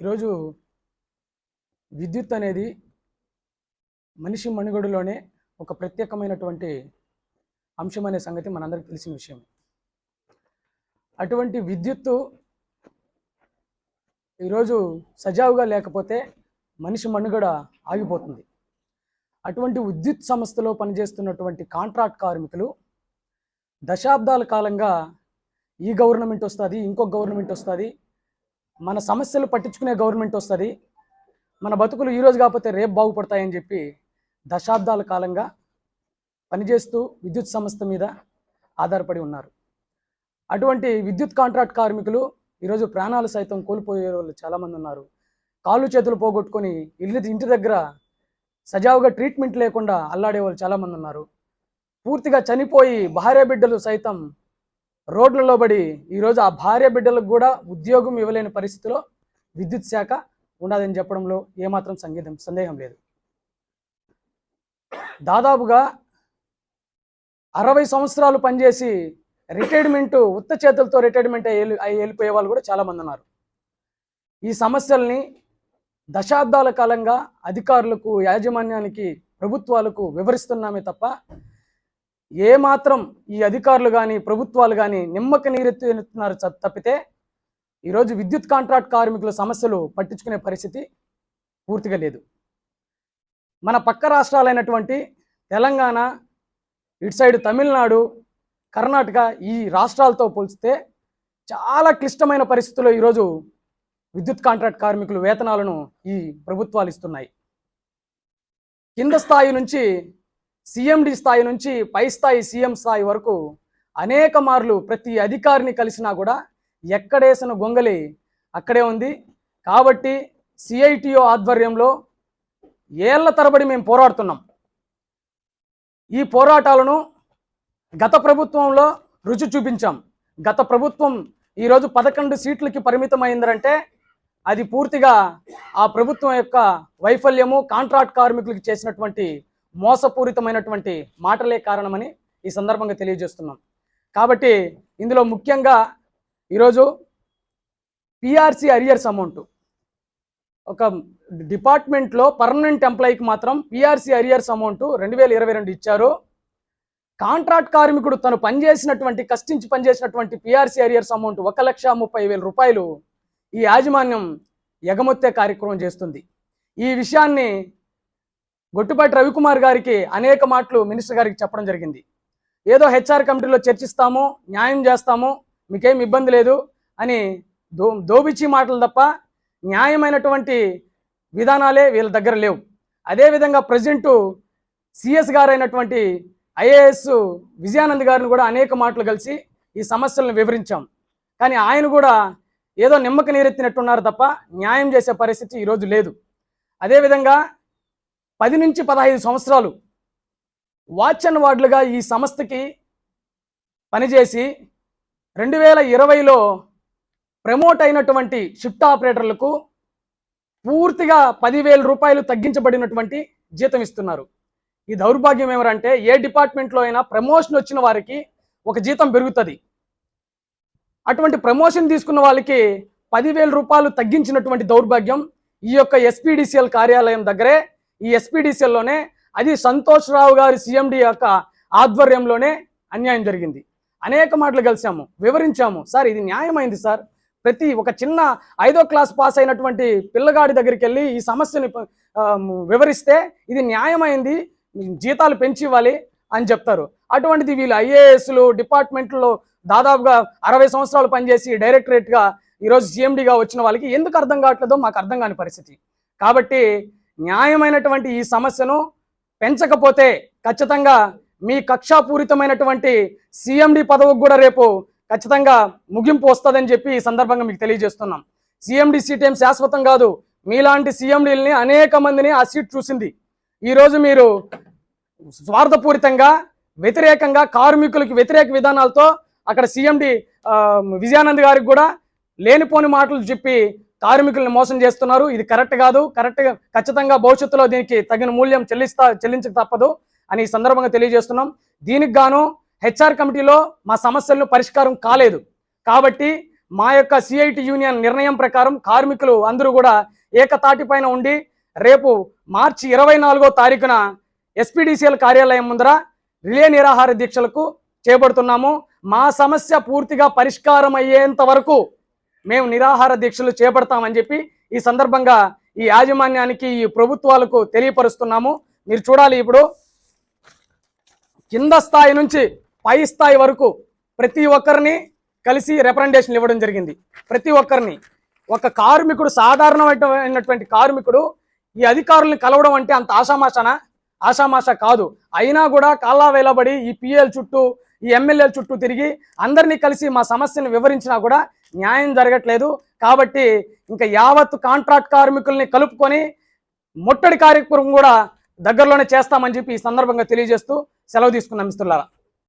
ఈరోజు విద్యుత్ అనేది మనిషి మనుగడలోనే ఒక ప్రత్యేకమైనటువంటి అంశం అనే సంగతి మనందరికి తెలిసిన విషయం. అటువంటి విద్యుత్తు ఈరోజు సజావుగా లేకపోతే మనిషి మనుగడ ఆగిపోతుంది. అటువంటి విద్యుత్ సంస్థలో పనిచేస్తున్నటువంటి కాంట్రాక్ట్ కార్మికులు దశాబ్దాల కాలంగా ఈ గవర్నమెంట్ వస్తుంది ఇంకో గవర్నమెంట్ వస్తుంది మన సమస్యలు పట్టించుకునే గవర్నమెంట్ వస్తుంది. మన బతుకులు ఈరోజు కాకపోతే రేపు బాగుపడతాయని చెప్పి దశాబ్దాల కాలంగా పనిచేస్తూ విద్యుత్ సంస్థ మీద ఆధారపడి ఉన్నారు. అటువంటి విద్యుత్ కాంట్రాక్ట్ కార్మికులు ఈరోజు ప్రాణాలు సైతం కోల్పోయే వాళ్ళు చాలామంది ఉన్నారు. కాళ్ళు చేతులు పోగొట్టుకొని ఇల్లు ఇంటి దగ్గర సజావుగా ట్రీట్మెంట్ లేకుండా అల్లాడే వాళ్ళు చాలామంది ఉన్నారు. పూర్తిగా చనిపోయి భార్య బిడ్డలు సైతం రోడ్లలో పడి ఈరోజు ఆ భార్య బిడ్డలకు కూడా ఉద్యోగం ఇవ్వలేని పరిస్థితిలో విద్యుత్ శాఖ ఉండదని చెప్పడంలో ఏమాత్రం సంగీతం సందేహం లేదు. దాదాపుగా అరవై సంవత్సరాలు పనిచేసి రిటైర్మెంట్ ఉత్త చేతులతో రిటైర్మెంట్ అయ్యి వెళ్ళిపోయే వాళ్ళు కూడా చాలామంది ఉన్నారు. ఈ సమస్యల్ని దశాబ్దాల కాలంగా అధికారులకు యాజమాన్యానికి ప్రభుత్వాలకు వివరిస్తున్నామే తప్ప ఏమాత్రం ఈ అధికారులు కానీ ప్రభుత్వాలు కానీ నిమ్మక నీరెత్తుతున్నారు తప్పితే ఈరోజు విద్యుత్ కాంట్రాక్ట్ కార్మికుల సమస్యలు పట్టించుకునే పరిస్థితి పూర్తిగా లేదు. మన పక్క రాష్ట్రాలైనటువంటి తెలంగాణ ఇటు సైడ్ తమిళనాడు కర్ణాటక ఈ రాష్ట్రాలతో పోల్చితే చాలా క్లిష్టమైన పరిస్థితుల్లో ఈరోజు విద్యుత్ కాంట్రాక్ట్ కార్మికులు వేతనాలను ఈ ప్రభుత్వాలు ఇస్తున్నాయి. కింద స్థాయి నుంచి సిఎండి స్థాయి నుంచి పై స్థాయి సీఎం స్థాయి వరకు అనేక మార్లు ప్రతి అధికారిని కలిసినా కూడా ఎక్కడేసిన గొంగలి అక్కడే ఉంది. కాబట్టి సిఐటిఓ ఆధ్వర్యంలో ఏళ్ళ తరబడి మేము పోరాడుతున్నాం. ఈ పోరాటాలను గత ప్రభుత్వంలో రుచి చూపించాం. గత ప్రభుత్వం ఈరోజు పదకొండు సీట్లకి పరిమితమైందంటే అది పూర్తిగా ఆ ప్రభుత్వం యొక్క వైఫల్యము కాంట్రాక్ట్ కార్మికులకు చేసినటువంటి మోసపూరితమైనటువంటి మాటలే కారణమని ఈ సందర్భంగా తెలియజేస్తున్నాం. కాబట్టి ఇందులో ముఖ్యంగా ఈరోజు పిఆర్సి అరియర్స్ అమౌంట్. ఒక డిపార్ట్మెంట్లో పర్మనెంట్ ఎంప్లాయీకి మాత్రం పిఆర్సి అరియర్స్ అమౌంట్ రెండు వేల ఇరవై రెండు ఇచ్చారు. కాంట్రాక్ట్ కార్మికుడు తను పనిచేసినటువంటి కష్టించి పనిచేసినటువంటి పిఆర్సీ అరియర్స్ అమౌంట్ ఒక లక్ష ముప్పై వేల రూపాయలు ఈ యాజమాన్యం ఎగమొత్తే కార్యక్రమం చేస్తుంది. ఈ విషయాన్ని గొట్టుపాటి రవికుమార్ గారికి అనేక మాటలు మినిస్టర్ గారికి చెప్పడం జరిగింది. ఏదో హెచ్ఆర్ కమిటీలో చర్చిస్తాము న్యాయం చేస్తాము మీకేం ఇబ్బంది లేదు అని దో దోబిచ్చి మాటలు తప్ప న్యాయమైనటువంటి విధానాలే వీళ్ళ దగ్గర లేవు. అదేవిధంగా ప్రజెంటు సిఎస్ గారు అయినటువంటి ఐఏఎస్ విజయానంద్ గారిని కూడా అనేక మాటలు కలిసి ఈ సమస్యలను వివరించాం. కానీ ఆయన కూడా ఏదో నిమ్మక నీరెత్తినట్టున్నారు తప్ప న్యాయం చేసే పరిస్థితి ఈరోజు లేదు. అదేవిధంగా పది నుంచి పదహైదు సంవత్సరాలు వాచ్ అండ్ వార్డులుగా ఈ సంస్థకి పనిచేసి రెండు వేల ఇరవైలో ప్రమోట్ అయినటువంటి షిఫ్ట్ ఆపరేటర్లకు పూర్తిగా పదివేల రూపాయలు తగ్గించబడినటువంటి జీతం ఇస్తున్నారు. ఈ దౌర్భాగ్యం ఏమరంటే ఏ డిపార్ట్మెంట్లో అయినా ప్రమోషన్ వచ్చిన వారికి ఒక జీతం పెరుగుతుంది. అటువంటి ప్రమోషన్ తీసుకున్న వాళ్ళకి పదివేల రూపాయలు తగ్గించినటువంటి దౌర్భాగ్యం ఈ యొక్క ఎస్పీడిసిఎల్ కార్యాలయం దగ్గరే ఈ ఎస్పీడిసిఎల్లోనే అది సంతోష్ రావు గారి సిఎండి యొక్క ఆధ్వర్యంలోనే అన్యాయం జరిగింది. అనేక మాటలు కలిసాము వివరించాము. సార్ ఇది న్యాయమైంది సార్. ప్రతి ఒక చిన్న ఐదో క్లాస్ పాస్ అయినటువంటి పిల్లగాడి దగ్గరికి వెళ్ళి ఈ సమస్యని వివరిస్తే ఇది న్యాయమైంది జీతాలు పెంచి ఇవ్వాలి అని చెప్తారు. అటువంటిది వీళ్ళు ఐఏఎస్లు డిపార్ట్మెంట్లో దాదాపుగా అరవై సంవత్సరాలు పనిచేసి డైరెక్టరేట్గా ఈరోజు సీఎండిగా వచ్చిన వాళ్ళకి ఎందుకు అర్థం కావట్లేదో మాకు అర్థం కాని పరిస్థితి. కాబట్టి న్యాయమైనటువంటి ఈ సమస్యను పెంచకపోతే ఖచ్చితంగా మీ కక్షాపూరితమైనటువంటి సీఎండి పదవికి కూడా రేపు ఖచ్చితంగా ముగింపు వస్తుందని చెప్పి ఈ సందర్భంగా మీకు తెలియజేస్తున్నాం. సీఎండి సీట్ ఏం శాశ్వతం కాదు. మీలాంటి సీఎండీలని అనేక మందిని ఆ సీట్ చూసింది. ఈరోజు మీరు స్వార్థపూరితంగా వ్యతిరేకంగా కార్మికులకి వ్యతిరేక విధానాలతో అక్కడ సీఎండి విజయానంద్ గారికి కూడా లేనిపోని మాటలు చెప్పి కార్మికులను మోసం చేస్తున్నారు. ఇది కరెక్ట్ కాదు. కరెక్ట్ ఖచ్చితంగా భవిష్యత్తులో దీనికి తగిన మూల్యం చెల్లిస్తా చెల్లించక తప్పదు అని ఈ సందర్భంగా తెలియజేస్తున్నాం. దీనికి గాను హెచ్ఆర్ కమిటీలో మా సమస్యలను పరిష్కారం కాలేదు. కాబట్టి మా యొక్క సిఐటి యూనియన్ నిర్ణయం ప్రకారం కార్మికులు అందరూ కూడా ఏకతాటిపైన ఉండి రేపు మార్చి ఇరవై నాలుగో తారీఖున ఎస్పీడీసీఎల్ కార్యాలయం ముందర రిలే నిరాహార దీక్షలకు చేపడుతున్నాము. మా సమస్య పూర్తిగా పరిష్కారం అయ్యేంత వరకు మేము నిరాహార దీక్షలు చేపడతామని చెప్పి ఈ సందర్భంగా ఈ యాజమాన్యానికి ఈ ప్రభుత్వాలకు తెలియపరుస్తున్నాము. మీరు చూడాలి ఇప్పుడు. కింద స్థాయి నుంచి పై స్థాయి వరకు ప్రతి ఒక్కరిని కలిసి రిప్రజెంటేషన్ ఇవ్వడం జరిగింది. ప్రతి ఒక్కరిని. ఒక కార్మికుడు సాధారణమైనటువంటి కార్మికుడు ఈ అధికారులను కలవడం అంటే అంత ఆషామాషనా? ఆషామాష కాదు. అయినా కూడా కాలా వేలబడి ఈ పిఎల్ చుట్టూ ఈ ఎమ్మెల్యేల చుట్టూ తిరిగి అందరినీ కలిసి మా సమస్యను వివరించినా కూడా న్యాయం జరగట్లేదు. కాబట్టి ఇంకా యావత్ కాంట్రాక్ట్ కార్మికుల్ని కలుపుకొని ముట్టడి కార్యక్రమం కూడా దగ్గరలోనే చేస్తామని చెప్పి ఈ సందర్భంగా తెలియజేస్తూ సెలవు తీసుకున్నాం మిస్తులారా